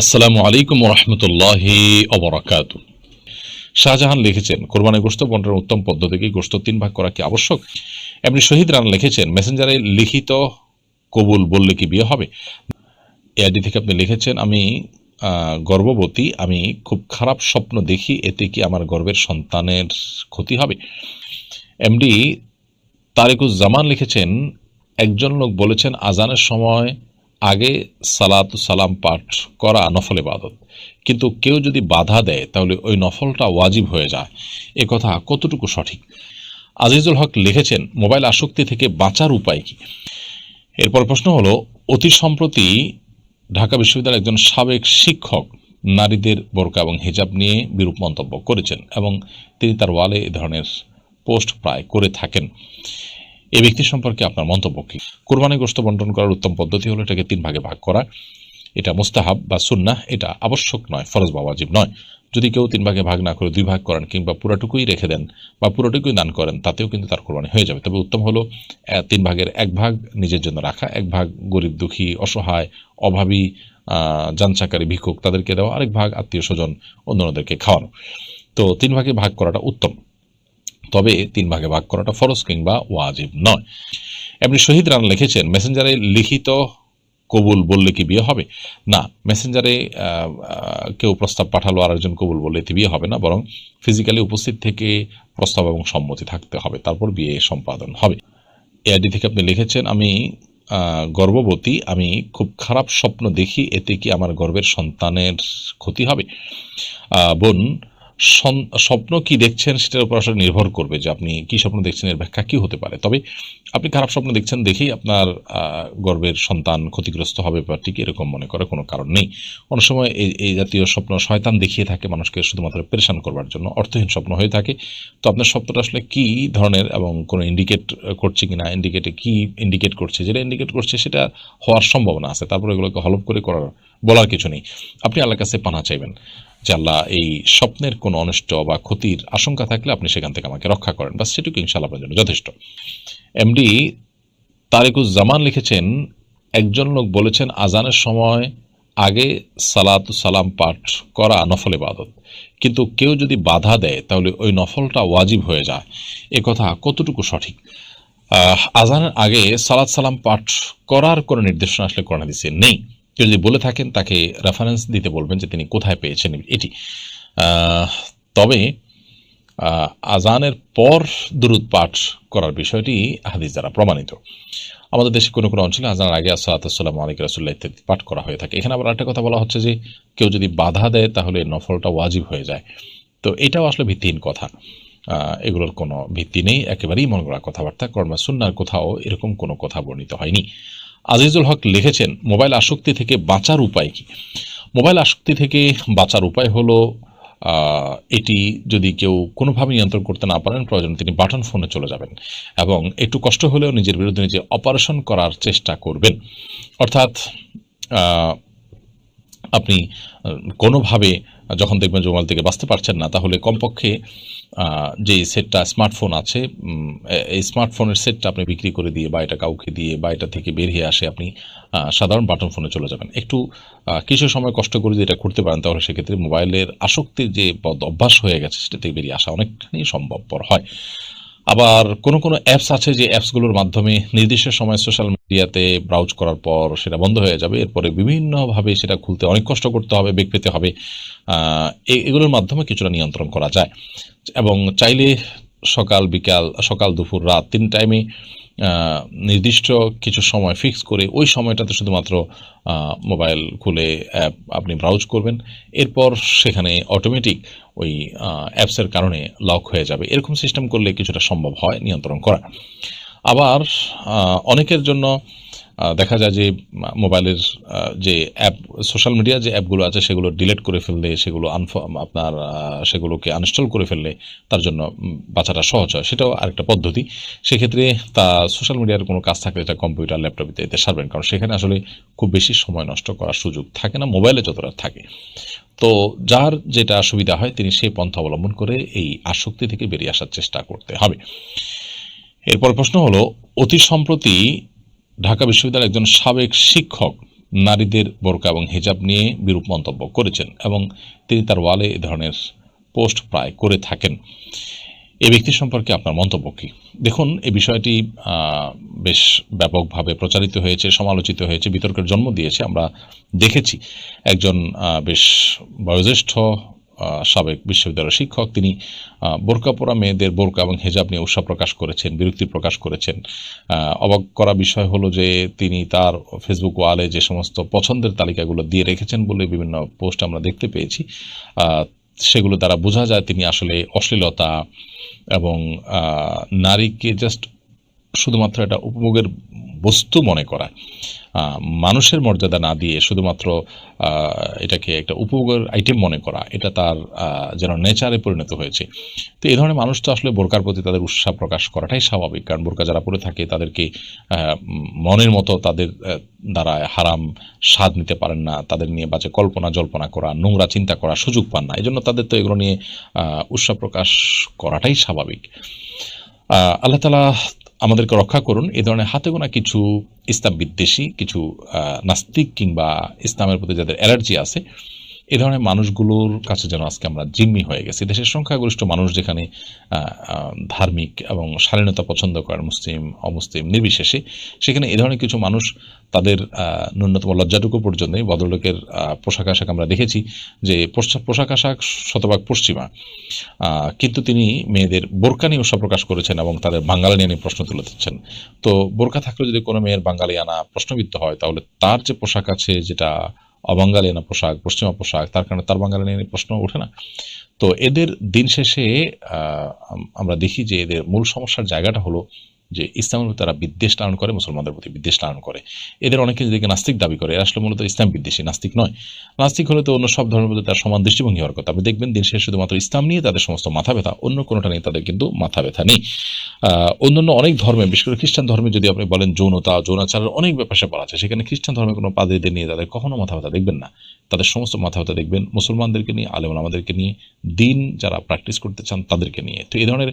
আসসালামু আলাইকুম রহমতুল্লাহি অবরাকাত শাহজাহান লিখেছেন কোরবানি গোস্ত বন্টনের উত্তম পদ্ধতি কি গোস্ত তিন ভাগ করা কি আবশ্যক? এমনি শহীদ রান লিখেছেন, মেসেঞ্জারে লিখিত কবুল বললে কি বিয়ে হবে? এআইডি থেকে আপনি লিখেছেন, আমি গর্ভবতী, আমি খুব খারাপ স্বপ্ন দেখি, এতে কি আমার গর্বের সন্তানের ক্ষতি হবে? এমডি তারেকুজ্জামান লিখেছেন, একজন লোক বলেছেন, আজানের সময় আগে সালাত সালাম পাঠ করা নফল ইবাদত। কিন্তু কেউ যদি বাধা দেয়, তাহলে ওই নফলটা ওয়াজিব হয়ে যায়। এ কথা কতটুকু সঠিক? আজিজুল হক লিখেছেন, মোবাইল আসক্তি থেকে বাঁচার উপায় কি? এরপর প্রশ্ন হলো, অতি সম্প্রতি ঢাকা বিশ্ববিদ্যালয়ের একজন সাবেক শিক্ষক নারীদের বোরকা এবং হিজাব নিয়ে বিরূপ মন্তব্য করেছেন এবং তিনি তার ওয়ালে এ ধরনের পোস্ট প্রায় করে থাকেন। এই ব্যক্তি সম্পর্কে আপনার মন্তব্য কি? কোরবানি গোস্ত বন্টন করার উত্তম পদ্ধতি হলো এটাকে তিন ভাগে ভাগ করা। এটা মুস্তাহাব বা সুন্না এটা আবশ্যক নয় ফরজ বা ওয়াজিব নয়। যদি কেউ তিন ভাগে ভাগ না করে দুই ভাগ করেন কিংবা পুরোটুকুই রেখে দেন বা পুরোটুকুই দান করেন তাতেও কিন্তু তার কোরবানি হয়ে যাবে। তবে উত্তম হলো তিন ভাগের এক ভাগ নিজের জন্য রাখা এক ভাগ গরিব দুঃখী অসহায় অভাবী আহ, যানচাকারী ভিক্ষুক তাদেরকে দেওয়া আরেক ভাগ আত্মীয় স্বজন অন্যদেরকে খাওয়ানো। তো তিন ভাগে ভাগ করাটা উত্তম। তবে তিন ভাগে ভাগ করাটা ফরজ কিংবা ওয়াজিব নয়। এমনি শহীদ রান লিখেছেন, মেসেঞ্জারে লিখিত কবুল বললে কি বিয়ে হবে? না, মেসেঞ্জারে কেউ প্রস্তাব পাঠালো আর একজন কবুল বললে এতে বিয়ে হবে না, বরং ফিজিক্যালি উপস্থিত থেকে প্রস্তাব এবং সম্মতি থাকতে হবে, তারপর বিয়ে সম্পাদন হবে। এআইডি থেকে আপনি লিখেছেন, আমি গর্ভবতী, আমি খুব খারাপ স্বপ্ন দেখি, এতে কি আমার গর্বের সন্তানের ক্ষতি হবে? বোন স্বপ্ন কি দেখছেন সেটার উপর আসলে নির্ভর করবে যে আপনি কি স্বপ্ন দেখছেন, এর ব্যাখ্যা কি হতে পারে। তবে আপনি খারাপ স্বপ্ন দেখছেন দেখেই আপনার গর্বের সন্তান ক্ষতিগ্রস্ত হবে বা ঠিক এরকম মনে করার কোনো কারণ নেই। অনেক সময় এই এই জাতীয় স্বপ্ন শয়তান দেখিয়ে থাকে মানুষকে শুধুমাত্র পেরেশান করবার জন্য। অর্থহীন স্বপ্ন হয়ে থাকে। তো আপনার স্বপ্নটা আসলে কি ধরনের এবং কোনো ইন্ডিকেট করছে কি না ইন্ডিকেটে কি ইন্ডিকেট করছে, যেটা ইন্ডিকেট করছে সেটা হওয়ার সম্ভাবনা আছে। তারপরে এগুলোকে হলপ করে করার বলার কিছু নেই। আপনি আল্লাহর কাছে পানা চাইবেন। আল্লাহ এই স্বপ্নের কোনো অনিষ্ট বা ক্ষতির আশঙ্কা থাকলে আপনি সেখান থেকে আমাকে রক্ষা করেন। বা সেটুকু ইনশাল্লাহ আপনার জন্য যথেষ্ট। এমডি তারেকুজ্জামান লিখেছেন, একজন লোক বলেছেন, আজানের সময় আগে সালাত সালাম পাঠ করা নফল ইবাদত। কিন্তু কেউ যদি বাধা দেয়, তাহলে ওই নফলটা ওয়াজিব হয়ে যায়। এ কথা কতটুকু সঠিক? আজানের আগে সালাত সালাম পাঠ করার কোনো নির্দেশনা আসলে কোরআন হাদিসে নেই। কেউ যদি বলে থাকেন, তাকে রেফারেন্স দিতে বলবেন যে তিনি কোথায় পেয়েছেন এটি। তবে আজানের পর দুরুদ পাঠ করার বিষয়টি হাদিস দ্বারা প্রমাণিত। আমাদের দেশে কোনো কোনো অঞ্চলে আজানের আগে আসসালাম আলিক রাসুল্লাহ ইত্যাদি পাঠ করা হয়ে থাকে। এখানে আবার একটা কথা বলা হচ্ছে যে, কেউ যদি বাধা দেয় তাহলে নফলটা ওয়াজিব হয়ে যায়। তো এটাও আসলে ভিত্তিহীন কথা। এগুলোর কোনো ভিত্তি নেই। একেবারেই মন করা কথাবার্তা। কর্মা সুন্নার কোথাও এরকম কোনো কথা বর্ণিত হয়নি। আজিজুল হক লিখেছেন, মোবাইল আসক্তি থেকে বাঁচার উপায় কি? মোবাইল আসক্তি থেকে বাঁচার উপায় হলো এটি যদি কেউ কোনোভাবে নিয়ন্ত্রণ করতে না পারেন, প্রয়োজন তিনি বাটন ফোনে চলে যাবেন এবং একটু কষ্ট হলেও নিজের বিরুদ্ধে নিজে অপারেশন করার চেষ্টা করবেন। অর্থাৎ আপনি কোনোভাবে যখন দেখবেন যে মোবাইল থেকে বাঁচতে পারছেন না, তাহলে কমপক্ষে যে সেটটা স্মার্টফোন আছে এই স্মার্টফোনের সেটটা আপনি বিক্রি করে দিয়ে বা এটা কাউকে দিয়ে বা এটা থেকে বেরিয়ে আসে আপনি সাধারণ বাটন ফোনে চলে যাবেন। একটু কিছু সময় কষ্ট করে যদি এটা করতে পারেন, তাহলে সেক্ষেত্রে মোবাইলের আসক্তির যে বদ অভ্যাস হয়ে গেছে, সেটা থেকে বেরিয়ে আসা অনেকখানি সম্ভবপর হয়। আবার কোনো কোনো অ্যাপস আছে যে অ্যাপসগুলোর মাধ্যমে নির্দিষ্ট সময় সোশ্যাল মিডিয়াতে ব্রাউজ করার পর সেটা বন্ধ হয়ে যাবে। এরপরে বিভিন্নভাবে সেটা খুলতে অনেক কষ্ট করতে হবে, বেগ পেতে হবে। এগুলোর মাধ্যমে কিছুটা নিয়ন্ত্রণ করা যায়। এবং চাইলে সকাল, বিকাল, সকাল, দুপুর, রাত তিন টাইমে নির্দিষ্ট কিছু সময় ফিক্স করে ওই সময়টাতে শুধুমাত্র মোবাইল খুলে অ্যাপ আপনি ব্রাউজ করবেন। এরপর সেখানে অটোমেটিক ওই অ্যাপসের কারণে লক হয়ে যাবে। এরকম সিস্টেম করলে কিছুটা সম্ভব হয় নিয়ন্ত্রণ করা। আবার অনেকের জন্য দেখা যায় যে মোবাইলের যে অ্যাপ, সোশ্যাল মিডিয়া যে অ্যাপগুলো আছে, সেগুলো ডিলেট করে ফেললে, সেগুলো আনফ আপনার সেগুলোকে আনইনস্টল করে ফেললে তার জন্য বাঁচাটা সহজ হয়। সেটাও আরেকটা পদ্ধতি। সেক্ষেত্রে তা সোশ্যাল মিডিয়ার কোনো কাজ থাকলে এটা কম্পিউটার ল্যাপটপ ইত্যাদিতে সারবেন। কারণ সেখানে আসলে খুব বেশি সময় নষ্ট করার সুযোগ থাকে না, মোবাইলে যতটা থাকে। তো যার যেটা সুবিধা হয়, তিনি সেই পন্থা অবলম্বন করে এই আসক্তি থেকে বেরিয়ে আসার চেষ্টা করতে হবে। এরপর প্রশ্ন হলো, অতি সম্প্রতি ঢাকা বিশ্ববিদ্যালয়ের একজন সাবেক শিক্ষক নারীদের বোরকা এবং হিজাব নিয়ে বিরূপ মন্তব্য করেছেন এবং তিনি তার ওয়ালে এ ধরনের পোস্ট প্রায় করে থাকেন। এই ব্যক্তি সম্পর্কে আপনার মন্তব্য কী? দেখুন এই বিষয়টি বেশ ব্যাপকভাবে প্রচারিত হয়েছে, সমালোচিত হয়েছে, বিতর্কের জন্ম দিয়েছে। আমরা দেখেছি একজন বেশ বয়োজ্যেষ্ঠ সাবেক বিশ্ববিদ্যালয়ের শিক্ষক। তিনি বোরকা পরা মেয়েদের বোরকা এবং হেজাব নিয়ে উৎসাহ প্রকাশ করেছেন, বিরক্তি প্রকাশ করেছেন। অবাক করা বিষয় হলো যে তিনি তার ফেসবুক ওয়ালে যে সমস্ত পছন্দের তালিকাগুলো দিয়ে রেখেছেন বলে বিভিন্ন পোস্ট আমরা দেখতে পেয়েছি সেগুলো দ্বারা বোঝা যায় তিনি আসলে অশ্লীলতা এবং নারীকে জাস্ট শুধুমাত্র এটা উপভোগের বস্তু মনে করা। মানুষের মর্যাদা না দিয়ে শুধুমাত্র এটাকে একটা উপভোগের আইটেম মনে করা, এটা তার যেন নেচারে পরিণত হয়েছে। তো এই ধরনের মানুষ তো আসলে বোরকার প্রতি তাদের উৎসাহ প্রকাশ করাটাই স্বাভাবিক, কারণ বোরকা যারা পরে থাকে তাদেরকে মনের মতো তাদের দ্বারা হারাম স্বাদ নিতে পারেন না, তাদের নিয়ে বাজে কল্পনা জল্পনা করা, নোংরা চিন্তা করা সুযোগ পান না। এই জন্য তাদের তো এগুলো নিয়ে উৎসাহ প্রকাশ করাটাই স্বাভাবিক। আল্লাহ তালা আমাদেরকে রক্ষা করুন। এ ধরনের হাতে গোনা কিছু ইসলাম বিদ্বেষী, কিছু নাস্তিক কিংবা ইসলামের প্রতি যাদের অ্যালার্জি আছে এই ধরনের মানুষগুলোর কাছে যেন আজকে আমরা জিম্মি হয়ে গেছি। দেশের সংখ্যাগরিষ্ঠ মানুষ যেখানে ধার্মিক এবং শালীনতা পছন্দ করেন মুসলিম অমুসলিম নির্বিশেষে, সেখানে এ ধরনের কিছু মানুষ তাদের ন্যূনতম লজ্জাটুকু পর্যন্ত ভদ্রলোকের পোশাক আশাক আমরা দেখেছি যে পোশাক পোশাক আশাক শতভাগ পশ্চিমা। কিন্তু তিনি মেয়েদের বোরকা নিয়ে উৎসাহ প্রকাশ করেছেন এবং তাদের বাঙালি নিয়ে প্রশ্ন তুলে দিচ্ছেন তো বোরকা থাকলে যদি কোনো মেয়ের বাঙালি আনা প্রশ্নবিদ্ধ হয়, তাহলে তার যে পোশাক আছে যেটা অবাঙালি আনা পোশাক, পশ্চিমা পোশাক, তার কারণে তার বাঙালি নিয়ে প্রশ্ন ওঠে না। তো এদের দিন শেষে আমরা দেখি যে এদের মূল সমস্যার জায়গাটা হলো যে ইসলামের তারা বিদ্বেষ লালন করে, মুসলমানদের প্রতি বিদ্বেষ লালন করে। এদের অনেকে নিজেকে নাস্তিক দাবি করে, এরা আসলে মূলত ইসলাম বিদ্বেষী, নাস্তিক নয়। নাস্তিক হলে তো অন্য সব ধর্মের প্রতি তার সমান দৃষ্টিভঙ্গি হওয়ার কথা। আপনি দেখবেন দিন শেষে শুধুমাত্র ইসলাম নিয়ে তাদের সমস্ত মাথা ব্যথা, অন্য কোনোটা নিয়ে তাদের কিন্তু মাথা ব্যথা নেই। অন্যান্য অনেক ধর্মে, বিশেষ করে খ্রিস্টান ধর্মে যদি আপনি বলেন যৌনতা, যৌনাচারের অনেক ব্যাপার স্যাপার আছে, সেখানে খ্রিস্টান ধর্মে কোনো পাদ্রীদের নিয়ে তাদের কখনো মাথা ব্যথা দেখবেন না। তাদের সমস্ত মাথা ব্যথা দেখবেন মুসলমানদেরকে নিয়ে আলেম আমাদেরকে নিয়ে, দিন যারা প্র্যাকটিস করতে চান তাদেরকে নিয়ে। তো এই ধরনের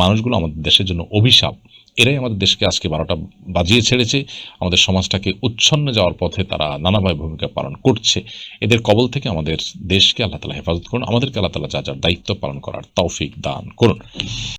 মানুষগুলো আমাদের দেশের জন্য অভিশাপ। এরাই আমাদের দেশকে আজকে বারোটা বাজিয়ে ছেড়েছে। আমাদের সমাজটাকে উচ্ছন্ন যাওয়ার পথে তারা নানাভাবে ভূমিকা পালন করছে। এদের কবল থেকে আমাদের দেশকে আল্লাহ তালা হেফাজত করুন। আমাদেরকে আল্লাহ তালা যা যার দায়িত্ব পালন করার তৌফিক দান করুন।